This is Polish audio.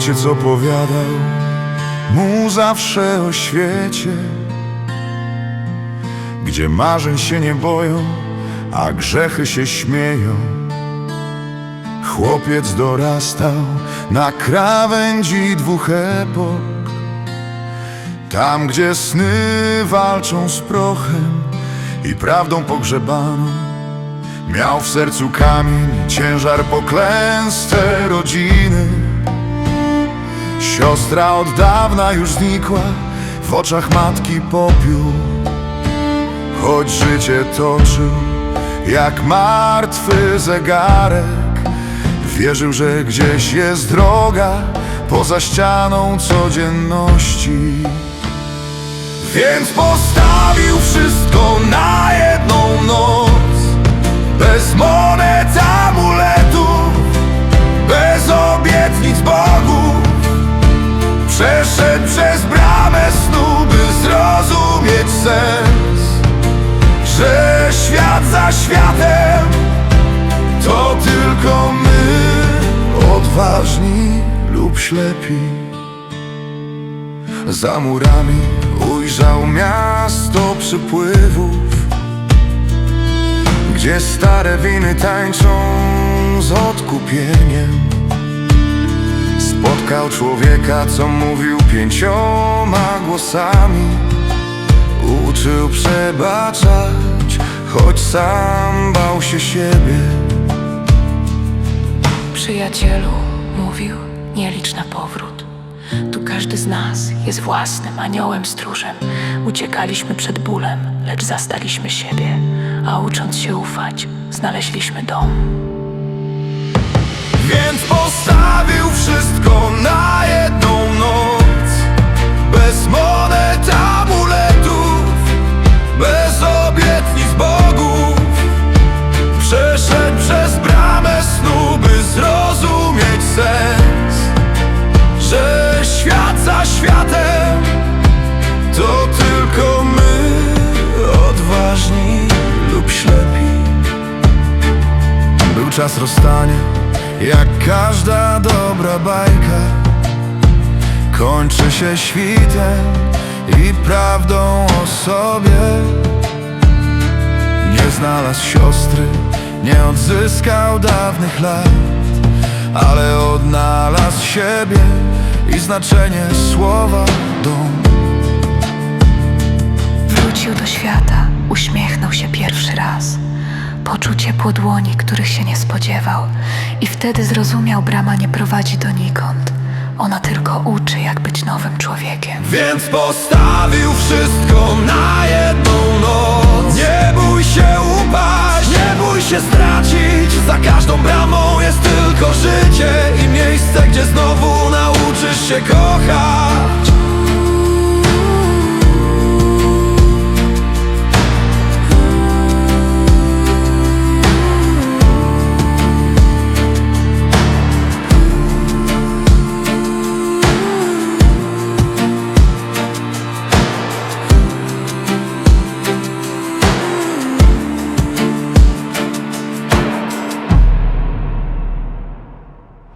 ojciec opowiadał mu zawsze o świecie, gdzie marzeń się nie boją, a grzechy się śmieją. Chłopiec dorastał na krawędzi dwóch epok, tam gdzie sny walczą z prochem i prawdą pogrzebaną. Miał w sercu kamień, ciężar poklęsce rodziny. Siostra od dawna już znikła, w oczach matki popiół. Choć życie toczył jak martwy zegarek, wierzył, że gdzieś jest droga poza ścianą codzienności. Więc postawił wszystko na jedną noc Przeszedł przez bramę snu, by zrozumieć sens Że świat za światem To tylko my Odważni lub ślepi. Za murami ujrzał miasto przypływów Gdzie stare winy tańczą z odkupieniem Spotkał człowieka, co mówił pięcioma głosami Uczył przebaczać, choć sam bał się siebie Przyjacielu, mówił, nie licz na powrót. Tu każdy z nas jest własnym aniołem stróżem. Uciekaliśmy przed bólem, lecz zastaliśmy siebie, a ucząc się ufać, znaleźliśmy dom. Więc postawił wszystko na jedną noc. Bez monet, amuletów Bez obietnic bogów. Przeszedł przez bramę snu, by zrozumieć sens Że świat za światem To tylko my Odważni lub ślepi. Był czas rozstania, jak każda dobra bajka Kończy się świtem i prawdą o sobie Nie znalazł siostry, nie odzyskał dawnych lat Ale odnalazł siebie i znaczenie słowa dom Wrócił do świata, uśmiechnął się pierwszy raz. Poczuł ciepło dłoni, których się nie spodziewał, i wtedy zrozumiał, brama nie prowadzi donikąd. Ona tylko uczy, jak być nowym człowiekiem. Więc postawił wszystko na jedną noc Nie bój się upaść, nie bój się stracić Za każdą bramą jest tylko życie I miejsce, gdzie znowu nauczysz się kochać